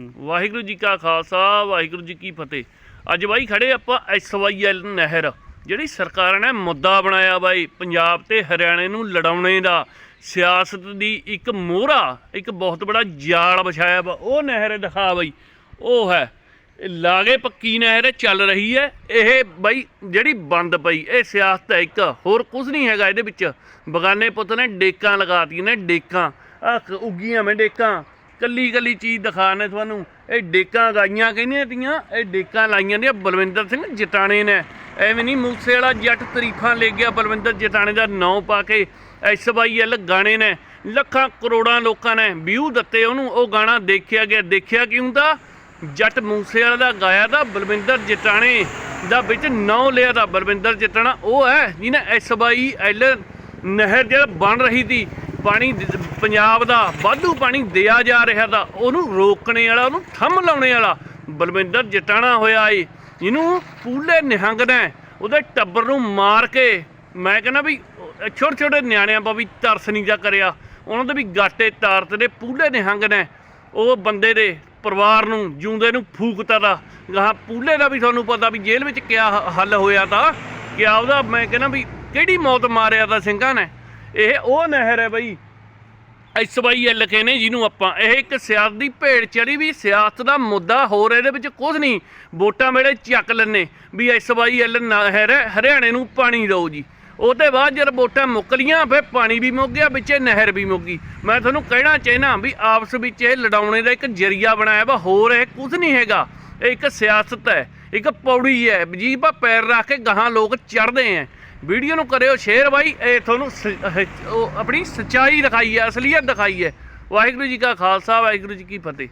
ਵਾਹਿਗੁਰੂ ਜੀ ਕਾ ਖਾਲਸਾ, ਵਾਹਿਗੁਰੂ ਜੀ ਕੀ ਫਤਿਹ। ਅੱਜ ਬਾਈ ਖੜੇ ਆਪਾਂ ਐਸਵਾਈਐਲ ਨਹਿਰ, ਜਿਹੜੀ ਸਰਕਾਰ ਨੇ ਮੁੱਦਾ ਬਣਾਇਆ ਬਾਈ, ਪੰਜਾਬ ਤੇ ਹਰਿਆਣੇ ਨੂੰ ਲੜਾਉਣੇ ਦਾ। ਸਿਆਸਤ ਦੀ ਇੱਕ ਮੋਹਰਾ, ਇੱਕ ਬਹੁਤ ਬੜਾ ਜਾਲ ਵਿਛਾਇਆ ਵਾ। ਉਹ ਨਹਿਰ ਦਿਖਾ ਬਾਈ, ਉਹ ਹੈ। ਇਹ ਲਾਗੇ ਪੱਕੀ ਨਹਿਰ ਚੱਲ ਰਹੀ ਹੈ। ਇਹ ਬਾਈ, ਜਿਹੜੀ ਬੰਦ ਪਈ, ਇਹ ਸਿਆਸਤ ਹੈ ਇੱਕ। ਹੋਰ ਕੁਝ ਨਹੀਂ ਹੈਗਾ ਇਹਦੇ ਵਿੱਚ। ਬਗਾਨੇ ਪੁੱਤ ਨੇ ਡੇਕਾਂ ਲਗਾਤੀਆਂ ਨੇ, ਡੇਕਾਂ। ਆ ਉੱਗੀਆਂ ਮੈਂ ਡੇਕਾਂ। ਕੱਲੀ ਕੱਲੀ ਚੀਜ਼ ਦਿਖਾਣੇ ਤੁਹਾਨੂੰ। ਇਹ ਡੇਕਾਂ ਗਾਈਆਂ ਕਹਿੰਦੀਆਂ ਤੀਆਂ, ਇਹ ਡੇਕਾਂ ਲਾਈਆਂ ਦੀਆਂ ਬਲਵਿੰਦਰ ਸਿੰਘ ਜਟਾਣੇ ਨੇ। ਐਵੇਂ ਨਹੀਂ, ਮੂਸੇ ਵਾਲਾ ਜੱਟ ਤਰੀਫਾਂ ਲੈ ਗਿਆ ਬਲਵਿੰਦਰ ਜਟਾਣੇ ਦਾ ਨਾਂ ਪਾ ਕੇ ਐਸਵਾਈਐਲ ਗਾਣੇ ਨੇ। ਲੱਖਾਂ ਕਰੋੜਾਂ ਲੋਕਾਂ ਨੇ ਵਿਊ ਦਿੱਤੇ ਉਹਨੂੰ। ਉਹ ਗਾਣਾ ਦੇਖਿਆ ਗਿਆ। ਦੇਖਿਆ ਕਿਉਂ ਤਾਂ? ਜੱਟ ਮੂਸੇ ਵਾਲਾ ਦਾ ਗਾਇਆ ਦਾ, ਬਲਵਿੰਦਰ ਜਟਾਣੇ ਦਾ ਵਿੱਚ ਨਾਂ ਲਿਆ ਦਾ ਬਲਵਿੰਦਰ ਜਟਾਣਾ ਉਹ ਹੈ ਜਿਹਨੇ ਐਸਵਾਈਐਲ ਨਹਿਰ ਜਿਹੜਾ ਬਣ ਰਹੀ ਸੀ। ਪਾਣੀ ਪੰਜਾਬ ਦਾ ਵਾਧੂ ਪਾਣੀ ਦਿਆ ਜਾ ਰਿਹਾ ਦਾ, ਉਹਨੂੰ ਰੋਕਣੇ ਵਾਲਾ, ਉਹਨੂੰ ਥੰਮ ਲਾਉਣੇ ਵਾਲਾ ਬਲਵਿੰਦਰ ਜਟਾਣਾ ਹੋਇਆ ਏ ਇਹਨੂੰ ਪੂਲੇ ਨਿਹੰਗ ਨੇ ਉਹਦੇ ਟੱਬਰ ਨੂੰ ਮਾਰ ਕੇ, ਮੈਂ ਕਹਿੰਦਾ ਵੀ ਛੋਟੇ ਛੋਟੇ ਨਿਆਣਿਆਂ ਪਾ ਵੀ ਤਰਸ ਨਹੀਂ ਜਾ ਕਰਿਆ। ਉਹਨਾਂ ਦੇ ਵੀ ਗਾਟੇ ਤਾਰਤ ਦੇ ਪੂਲੇ ਨਿਹੰਗ ਨੇ। ਉਹ ਬੰਦੇ ਦੇ ਪਰਿਵਾਰ ਨੂੰ ਜੂੰਦੇ ਨੂੰ ਫੂਕਤਾ ਦਾ। ਗਾਹ ਪੂਲੇ ਦਾ ਵੀ ਤੁਹਾਨੂੰ ਪਤਾ ਵੀ ਜੇਲ੍ਹ ਵਿੱਚ ਕਿਆ ਹੱਲ ਹੋਇਆ ਤਾਂ, ਕਿਆ ਉਹਦਾ ਮੈਂ ਕਹਿੰਦਾ ਵੀ ਕਿਹੜੀ ਮੌਤ ਮਾਰਿਆ ਤਾਂ ਸਿੰਘਾਂ ਨੇ? ਇਹ ਉਹ ਨਹਿਰ ਹੈ ਬਈ। ਐਸਵਾਈਐਲ ਕਹਿੰਦੇ ਜਿਹਨੂੰ ਆਪਾਂ ਇਹ ਇੱਕ ਸਿਆਸਤ ਦੀ ਭੇਡ ਚੜੀ ਵੀ ਸਿਆਸਤ ਦਾ ਮੁੱਦਾ ਹੋਰ ਇਹਦੇ ਵਿੱਚ ਕੁਝ ਨਹੀਂ। ਵੋਟਾਂ ਵੇਲੇ ਚੱਕ ਲੈਣੇ ਵੀ ਐਸਵਾਈਐਲ ਨਹਿਰ ਹੈ, ਹਰਿਆਣੇ ਨੂੰ ਪਾਣੀ ਦਿਓ ਜੀ। ਉਹਦੇ ਬਾਅਦ ਜਦ ਵੋਟਾਂ ਮੁੱਕ ਲੀਆਂ ਫਿਰ ਪਾਣੀ ਵੀ ਮੁੱਕ ਗਿਆ ਵਿੱਚੇ ਨਹਿਰ ਵੀ ਮੁੱਕ ਗਈ। ਮੈਂ ਤੁਹਾਨੂੰ ਕਹਿਣਾ ਚਾਹਨਾ ਵੀ ਆਪਸ ਵਿੱਚ ਇਹ ਲੜਾਉਣੇ ਦਾ ਇੱਕ ਜਰੀਆ ਬਣਾਇਆ ਵਾ ਹੋਰ ਇਹ ਕੁਝ ਨਹੀਂ ਹੈਗਾ। ਇਹ ਇੱਕ ਸਿਆਸਤ ਹੈ ਇੱਕ ਪੌੜੀ ਹੈ। ਜੀ ਪਾ ਪੈਰ ਰੱਖ ਕੇ ਗਾਹਾਂ ਲੋਕ ਚੜਦੇ ਆ ਵੀਡੀਓ ਨੂੰ ਕਰਿਓ ਸ਼ੇਅਰ ਬਾਈ, ਇਹ ਤੁਹਾਨੂੰ ਸ- ਆਪਣੀ ਸੱਚਾਈ ਦਿਖਾਈ ਹੈ, ਅਸਲੀਅਤ ਦਿਖਾਈ ਹੈ। ਵਾਹਿਗੁਰੂ ਜੀ ਕਾ ਖਾਲਸਾ, ਵਾਹਿਗੁਰੂ ਜੀ ਕੀ ਫਤਿਹ।